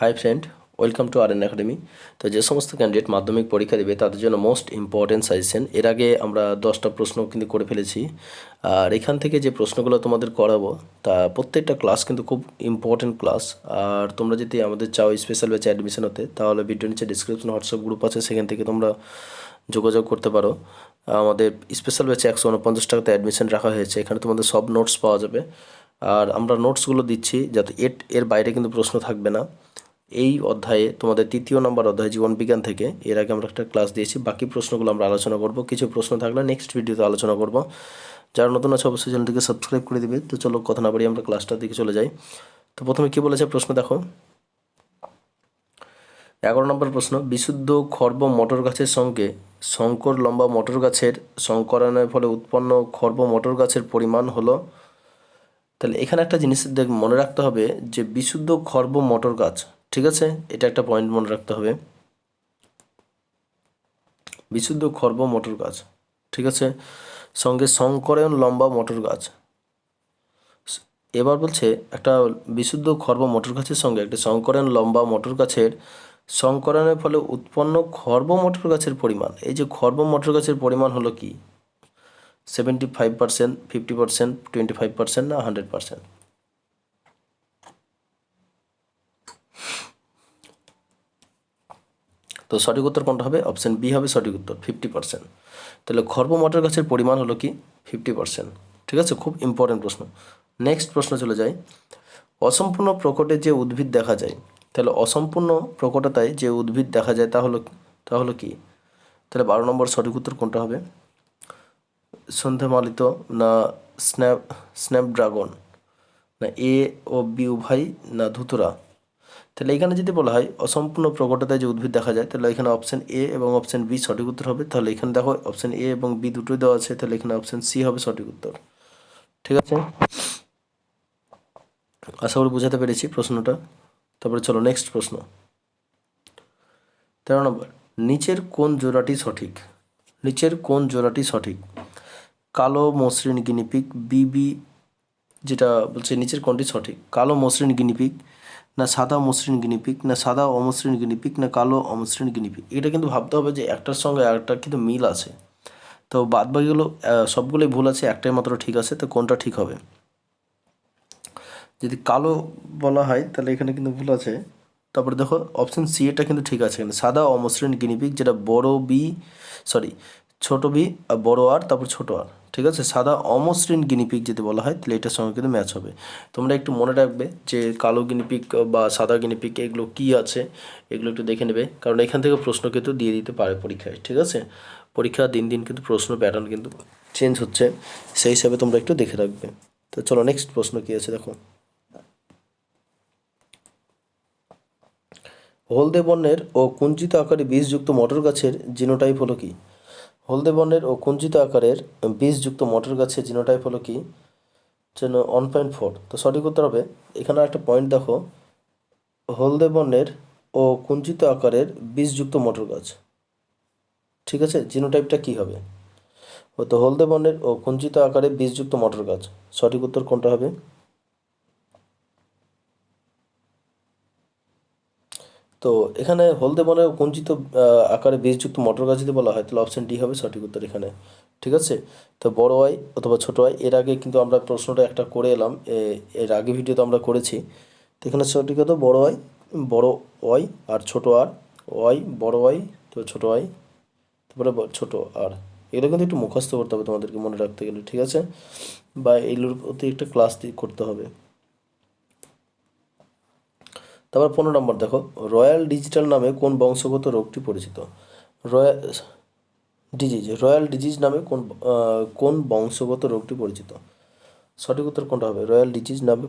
Hi friend welcome to R N academy তো যে সমস্ত ক্যান্ডিডেট মাধ্যমিক পরীক্ষা দেবে, তাদের জন্য মোস্ট ইম্পর্টেন্ট সাজেশন এর আগে আমরা দশটা প্রশ্ন কিন্তু করে ফেলেছি। আর এখান থেকে যে প্রশ্নগুলো তোমাদের করাবো, তা প্রত্যেকটা ক্লাস কিন্তু খুব ইম্পর্টেন্ট ক্লাস আর তোমরা যদি আমাদের চাও স্পেশাল ব্যাচে অ্যাডমিশন হতে, তাহলে ভিডিও নিচে ডিসক্রিপশন হোয়াটসঅ্যাপ গ্রুপ আছে, সেখান থেকে তোমরা যোগাযোগ করতে পারো। আমাদের স্পেশাল ব্যাচে একশো উনপঞ্চাশ টাকাতে অ্যাডমিশন রাখা হয়েছে। এখানে তোমাদের সব নোটস পাওয়া যাবে। আর আমরা নোটসগুলো দিচ্ছি, যাতে এর এর বাইরে কিন্তু প্রশ্ন থাকবে না। এই অধ্যায়ে, তোমাদের তৃতীয় নম্বর অধ্যায়, জীবন বিজ্ঞান থেকে, এর আগে আমরা একটা ক্লাস দিয়েছি। বাকি প্রশ্নগুলো আমরা আলোচনা করব। কিছু প্রশ্ন থাকলে নেক্সট ভিডিওতে আলোচনা করব। যারা নতুন আছে, অবশ্যই চ্যানেলটিকে সাবস্ক্রাইব করে দিবে। তো চলো, কথা না বাড়ি আমরা ক্লাসটার দিকে চলে যাই। তো প্রথমে কী বলেছে প্রশ্ন দেখো। এগারো নম্বর প্রশ্ন, বিশুদ্ধ খর্ব মটর গাছের সঙ্গে শঙ্কর লম্বা মটর গাছের সংকরণের ফলে উৎপন্ন খর্ব মটর গাছের পরিমাণ হলো। তাহলে এখানে একটা জিনিস দেখ, মনে রাখতে হবে যে বিশুদ্ধ খর্ব মটর গাছ ঠিক আছে? এটা একটা পয়েন্ট মনে রাখতে হবে। বিশুদ্ধ খর্ব মটর গাছ, ঠিক আছে? সঙ্গে সংকরণ লম্বা মটর গাছ। এবার বলছে, একটা বিশুদ্ধ খর্ব মটর গাছের সঙ্গে একটা সংকরণ লম্বা মটর গাছের সংকরণের ফলে উৎপন্ন খর্ব মটর গাছের পরিমাণ। এই যে খর্ব মটর গাছের পরিমাণ হলো কি? Seventy five percent fifty percent twenty five percent না হান্ড্রেড পার্সেন্ট তো সঠিক উত্তর কোনটা হবে? অপশান বি হবে সঠিক উত্তর ফিফটি পার্সেন্ট তাহলে খর্ব মটর গাছের পরিমাণ হলো কি? ফিফটি পার্সেন্ট ঠিক আছে? খুব ইম্পর্টেন্ট প্রশ্ন। নেক্সট প্রশ্ন চলে যায় অসম্পূর্ণ প্রকটে যে উদ্ভিদ দেখা যায়, তাহলে অসম্পূর্ণ প্রকটতায় যে উদ্ভিদ দেখা যায় তা হলো তা হলো কি? তাহলে বারো নম্বর সঠিক উত্তর কোনটা হবে? সন্ধ্যামালিত না স্ন্যাপ, স্ন্যাপড্রাগন? না এ ও বি উভয় না ধুতরা? তাহলে এখানে যদি বলা হয় অসম্পূর্ণ প্রকটতায় যে উদ্ভিদ দেখা যায়, তাহলে এখানে অপশান এ এবং অপশান বি সঠিক উত্তর হবে। তাহলে এখানে দেখো অপশান এ এবং বি দুটোই দেওয়া আছে, তাহলে এখানে অপশান সি হবে সঠিক উত্তর। ঠিক আছে? আশা করি বোঝাতে পেরেছি প্রশ্নটা। তারপরে চলো নেক্সট প্রশ্ন। তেরো নম্বর, নিচের কোন জোড়াটি সঠিক? নিচের কোন জোড়াটি সঠিক? কালো মসৃণ গিনিপিক বিবি যেটা বলছে নিচের কোনটি সঠিক? কালো মসৃণ গিনিপিক না সাদা মসৃণ গিনিপিক না সাদা অমসৃণ গিনিপিক না কালো অমসৃণ গিনিপিক এটা কিন্তু ভাবতে হবে যে একটার সঙ্গে আরেকটার কিন্তু মিল আছে। তো বাদ বাকিগুলো সবগুলোই ভুল আছে, একটাই মাত্র ঠিক আছে, তো কোনটা ঠিক হবে? যদি কালো বলা হয়, তাহলে এখানে কিন্তু ভুল আছে। তারপরে দেখো অপশন সি এটা কিন্তু ঠিক আছে এখানে। সাদা অমসৃণ গিনিপিক যেটা বড় বি সরি ছোট বি বড় আর, তারপর ছোট আর। ঠিক আছে? সাদা অমসৃণ গিনিপিক যদি বলা হয়, তাহলে এটার সঙ্গে কিন্তু ম্যাচ হবে। তোমরা একটু মনে রাখবে যে কালো গিনিপিক বা সাদা গিনিপিক এগুলো কী আছে, এগুলো একটু দেখে নেবে। কারণ এখান থেকে প্রশ্ন কিন্তু দিয়ে দিতে পারে পরীক্ষায়, ঠিক আছে? পরীক্ষা দিন দিন কিন্তু প্রশ্ন প্যাটার্ন কিন্তু চেঞ্জ হচ্ছে। সেই হিসাবে তোমরা একটু দেখে রাখবে। তো চলো নেক্সট প্রশ্ন কী আছে দেখো? হলদে বর্ণের ও কুঞ্চিত আকারে বীজযুক্ত মটর গাছের জিনোটাইপ হলো কি? হলদে বর্ণের ও কুঞ্চিত আকারের বীজযুক্ত মটর গাছের জিনোটাইপ হলো কি? যেন ওয়ান পয়েন্ট ফোর তো সঠিক উত্তর হবে, এখানে একটা পয়েন্ট দেখো। হলদে বর্ণের ও কুঞ্চিত আকারের বীজযুক্ত মটর গাছ। ঠিক আছে? জিনোটাইপটা কি হবে? ও তো হলদে বর্ণের ও কুঞ্চিত আকারে বীজযুক্ত মটর গাছ। সঠিক উত্তর কোনটা হবে? তো এখানে হলদে বনের কুঞ্চিত আকারে বীজযুক্ত মটর গাছ যদি বলা হয়, তাহলে অপশান ডি হবে সঠিক উত্তর এখানে। ঠিক আছে? তো বড় আই অথবা ছোটো আই, এর আগে কিন্তু আমরা প্রশ্নটা একটা করে এলাম এর আগে ভিডিওতে আমরা করেছি। তো এখানে সঠিক হতো বড় আই, বড় ওয়াই আর ছোট আর ওয়াই বড় ওয়াই তো ছোটো আই, তারপরে ছোট আর। এগুলো কিন্তু একটু মুখস্থ করতে হবে তোমাদেরকে মনে রাখতে গেলে, ঠিক আছে? বা এগুলোর প্রতি একটা ক্লাস করতে হবে। তারপর পনেরো নম্বর দেখো, রয়্যাল ডিজিটাল নামে কোন বংশগত রোগটি পরিচিত? রয়্যাল ডিজিজ রয়্যাল ডিজিজ নামে কোন কোন বংশগত রোগটি পরিচিত? সঠিক উত্তর কোনটা হবে? রয়্যাল ডিজিজ নামে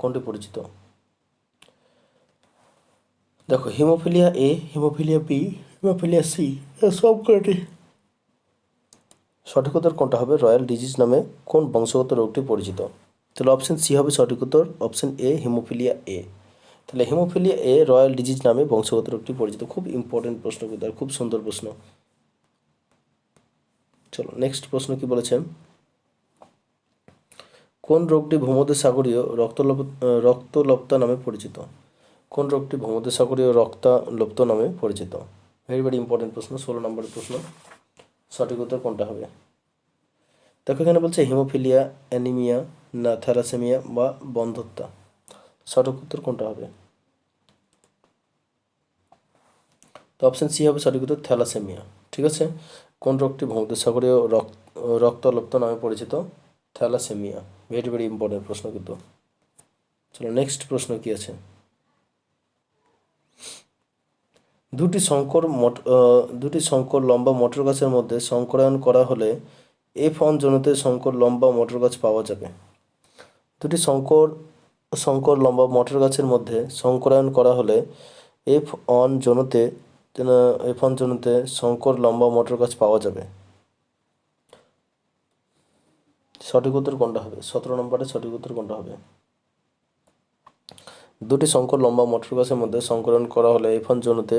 কোনটি পরিচিত? দেখো, haemophilia A, haemophilia B, haemophilia C সব কটি সঠিক উত্তর কোনটা হবে? রয়্যাল ডিজিজ নামে কোন বংশগত রোগটি পরিচিত? তাহলে অপশন সি হবে সঠিক উত্তর অপশন এ হিমোফিলিয়া এ। তাহলে হেমোফিলিয়া এ রয়্যাল ডিজিজ নামে বংশগত রোগটি পরিচিত। খুব ইম্পর্টেন্ট প্রশ্ন কিন্তু, আর খুব সুন্দর প্রশ্ন। চলো নেক্সট প্রশ্ন কি বলেছেন? কোন রোগটি ভূমধ্য সাগরীয় রক্তলপ রক্তলপ্তা নামে পরিচিত? কোন রোগটি ভূমধ্যসাগরীয় রক্তাল্পতা নামে পরিচিত? ভেরি ভেরি ইম্পর্টেন্ট প্রশ্ন, ষোলো নম্বরের প্রশ্ন। সঠিক উত্তর কোনটা হবে? দেখো এখানে বলছে হিমোফিলিয়া, অ্যানিমিয়া না থ্যালাসেমিয়া বা বন্ধ্যতা সঠিক উত্তর কোনটা হবে? তো অপশন সি হবে সঠিক উত্তর থ্যালাসেমিয়া। ঠিক আছে? কোন রোগটি ভূমধ্যসাগরীয় রক্ত, রক্তাল্পতা নামে পরিচিত? থ্যালাসেমিয়া। ভেরি ভেরি ইম্পর্টেন্ট প্রশ্ন কিন্তু। চলো নেক্সট প্রশ্ন কি আছে? দুটি শঙ্কর মট দুটি শঙ্কর লম্বা মটর গাছের মধ্যে সংকরায়ন করা হলে এফ অন জনুতে শঙ্কর লম্বা মটর গাছ পাওয়া যাবে। দুটি সংকর সংকর লম্বা মটর গাছের মধ্যে সংকরায়ন করা হলে এফ অন জনুতে এফ অন জনুতে সংকর লম্বা মটর গাছ পাওয়া যাবে। সঠিক উত্তর কোনটা হবে? সতেরো নম্বরে সঠিক উত্তর কোনটা হবে? দুটি সংকর লম্বা মটর গাছের মধ্যে সংকরণ করা হলে এফ অন জনুতে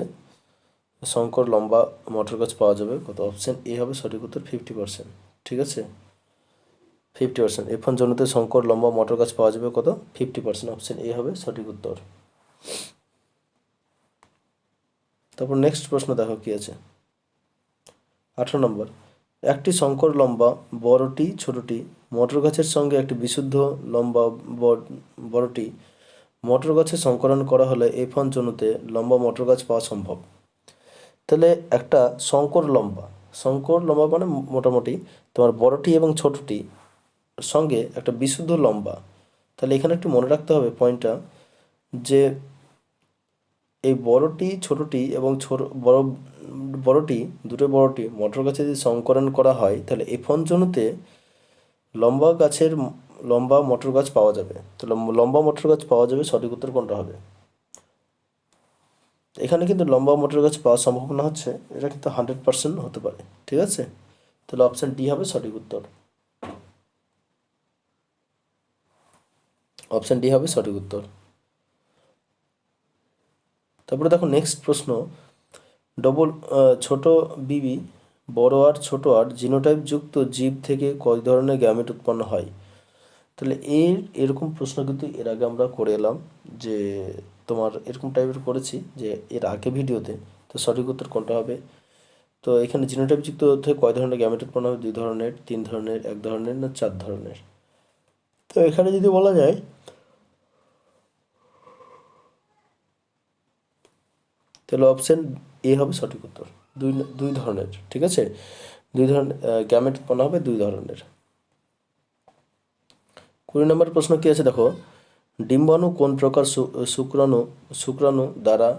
সংকর লম্বা মটর গাছ পাওয়া যাবে। কত? অপশন এ হবে সঠিক উত্তর ফিফটি পার্সেন্ট ঠিক আছে? Fifty percent. এফ জমিতে সংকর লম্বা মটর গাছ পাওয়া যাবে কত? ফিফটি পার্সেন্ট অপশন এ হবে সঠিক উত্তর। তারপর নেক্সট প্রশ্ন দেখো কি আছে? আঠারো নম্বর। একটি শঙ্কর লম্বা বড়টি ছোটটি মটর গাছের সঙ্গে একটি বিশুদ্ধ, লম্বা, বড়- বড়টি মটর গাছের সংকরণ করা হলে এফ ওয়ান জনুতে লম্বা মটর গাছ পাওয়া সম্ভব। তাহলে একটা শঙ্কর লম্বা। শঙ্কর লম্বা মানে মোটামুটি তোমার বড়টি এবং ছোটটি সঙ্গে একটা বিশুদ্ধ লম্বা। তাহলে এখানে একটু মনে রাখতে হবে পয়েন্টটা যে এই বড়টি, ছোটটি এবং ছোট, বড়, বড়টি, দুটো বড়টি মটর গাছে যদি সংকরণ করা হয়, তাহলে এফন জনুতে লম্বা গাছের লম্বা মটর গাছ পাওয়া যাবে। তো লম- লম্বা মটর গাছ পাওয়া যাবে, সঠিক উত্তর কোনটা হবে? এখানে কিন্তু লম্বা মটর গাছ পাওয়ার সম্ভাবনা হচ্ছে, এটা কিন্তু হান্ড্রেড পার্সেন্ট হতে পারে, ঠিক আছে? তাহলে অপশন ডি হবে সঠিক উত্তর। অপশন ডি হবে সঠিক উত্তর। তারপরে দেখো নেক্সট প্রশ্ন ডবল ছোট বিবি বড় আর ছোট আর জিনোটাইপ যুক্ত জীব থেকে কয় ধরনের গ্যামেট উৎপন্ন হয়? তাহলে এর এরকম প্রশ্ন কিন্তু এর আগে আমরা করে এলাম যে তোমার এরকম টাইপের করেছি যে এর আগে ভিডিওতে, তো সঠিক উত্তর কোনটা হবে? তো এখানে জিনোটাইপ যুক্ত থেকে কয় ধরনের গ্যামেট উৎপন্ন হবে? দুই ধরনের, তিন ধরনের, এক ধরনের না চার ধরনের? তো এখানে যদি বলা যায়, তাহলে অপশন এ হবে সঠিক উত্তর। দুই দুই ধরনের, ঠিক আছে? দুই ধরনের গ্যামেট উৎপন্ন হবে দুই ধরনের। কুড়ি নম্বর প্রশ্ন কী আছে? দেখো, ডিম্বাণু কোন প্রকার শুক্রাণু শুক্রাণু দ্বারা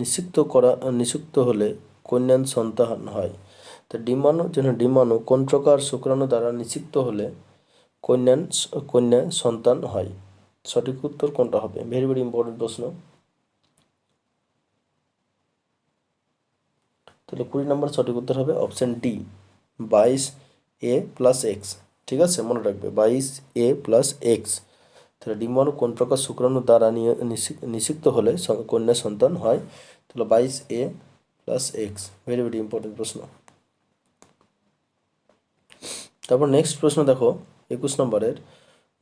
নিষিক্ত করা, নিষিক্ত হলে কন্যান সন্তান হয়? তো ডিম্বাণু যেন ডিম্বাণু কোন প্রকার শুক্রাণু দ্বারা নিষিক্ত হলে কন্যান কন্যা সন্তান হয়। সঠিক উত্তর কোনটা হবে? ভেরি ভেরি ইম্পর্টেন্ট প্রশ্ন। তাহলে কুড়ি নম্বর সঠিক উত্তর হবে অপশন ডি বাইশ এ প্লাস এক্স ঠিক আছে? মনে রাখবে, বাইশ এ প্লাস এক্স তাহলে ডিম্বাণু কোন প্রকার শুক্রাণু দ্বারা নিষিক্ত হলে কন্যা সন্তান হয়? তাহলে বাইশ A plus X very very important প্রশ্ন। তারপর নেক্সট প্রশ্ন দেখো। একুশ নম্বরের,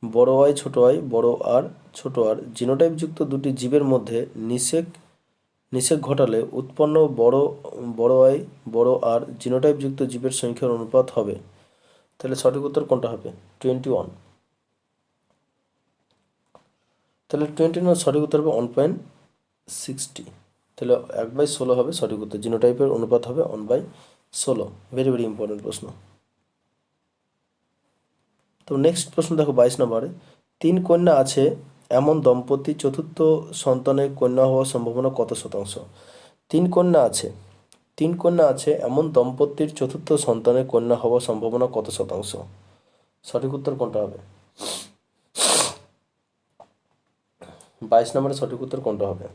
বড় আই ছোট আই বড় আর ছোট আর। জিনোটাইপ যুক্ত দুটি জীবের মধ্যে নিষেক নিষেক ঘটালে উৎপন্ন বড় বড় আয় বড় আর জিনোটাইপ যুক্ত জীবের সংখ্যার অনুপাত হবে। তাহলে সঠিক উত্তর কোনটা হবে? টোয়েন্টি ওয়ান তাহলে টোয়েন্টি ওয়ান সঠিক উত্তর হবে ওয়ান পয়েন্ট সিক্সটি তাহলে এক বাই ষোলো হবে সঠিক উত্তর। জিনোটাইপের অনুপাত হবে ওয়ান বাই ষোলো। ভেরি ভেরি ইম্পর্টেন্ট প্রশ্ন। তো নেক্সট প্রশ্ন দেখো বাইশ নম্বরে, তিন কন্যা আছে এমন দম্পতি চতুর্থ সন্তানের কন্যা হওয়ার সম্ভাবনা কত শতাংশ? তিন কন্যা আছে, তিন কন্যা আছে এমন দম্পতির চতুর্থ সন্তানের কন্যা হওয়ার সম্ভাবনা কত শতাংশ? সঠিক উত্তর কোনটা হবে? বাইশ নম্বরে সঠিক উত্তর কোনটা হবে?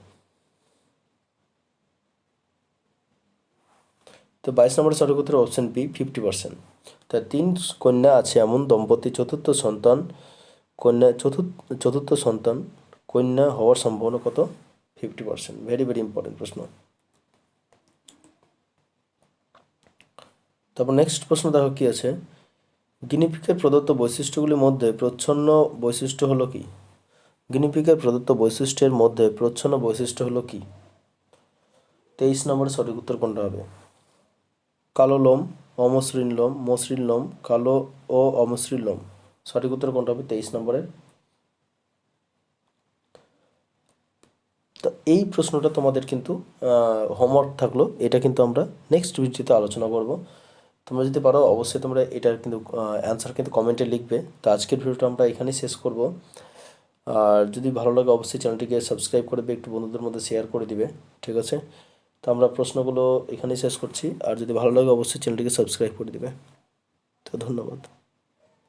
তো বাইশ নম্বরের সঠিক উত্তর অপশন বি ফিফটি পার্সেন্ট তা তিন কন্যা আছে এমন, দম্পতি চতুর্থ সন্তান, কন্যা চতুর্থ চতুর্থ সন্তান, কন্যা হওয়ার সম্ভাবনা কত? Fifty percent very very important প্রশ্ন। তারপর নেক্সট প্রশ্ন দেখো কী আছে? গিনিপিকের প্রদত্ত বৈশিষ্ট্যগুলির মধ্যে প্রচ্ছন্ন বৈশিষ্ট্য হলো কি? গিনিপিগের প্রদত্ত বৈশিষ্ট্যের মধ্যে প্রচ্ছন্ন বৈশিষ্ট্য হলো কি? তেইশ নম্বরের সঠিক উত্তর কোনটা হবে? কালো লোম, অমসৃণ লোম, মসৃণ লোম, কালো ও অমসৃণ লোম। সঠিক উত্তর কোনটা হবে? তেইশ নম্বরের। তো এই প্রশ্নটা তোমাদের কিন্তু হোমওয়ার্ক থাকল। এটা কিন্তু আমরা নেক্সট ভিডিওতে আলোচনা করব। তোমরা যদি পারো, অবশ্যই তোমরা এটার কিন্তু অ্যান্সার কিন্তু কমেন্টে লিখবে। তো আজকের ভিডিওটা আমরা এখানেই শেষ করব। আর যদি ভালো লাগে, অবশ্যই চ্যানেলটিকে সাবস্ক্রাইব করে দিবে, একটু বন্ধুদের মধ্যে শেয়ার করে দিবে। ঠিক আছে? তো আমরা প্রশ্নগুলো এখানেই শেষ করছি। আর যদি ভালো লাগে, অবশ্যই চ্যানেলটিকে সাবস্ক্রাইব করে দেবে। তো ধন্যবাদ।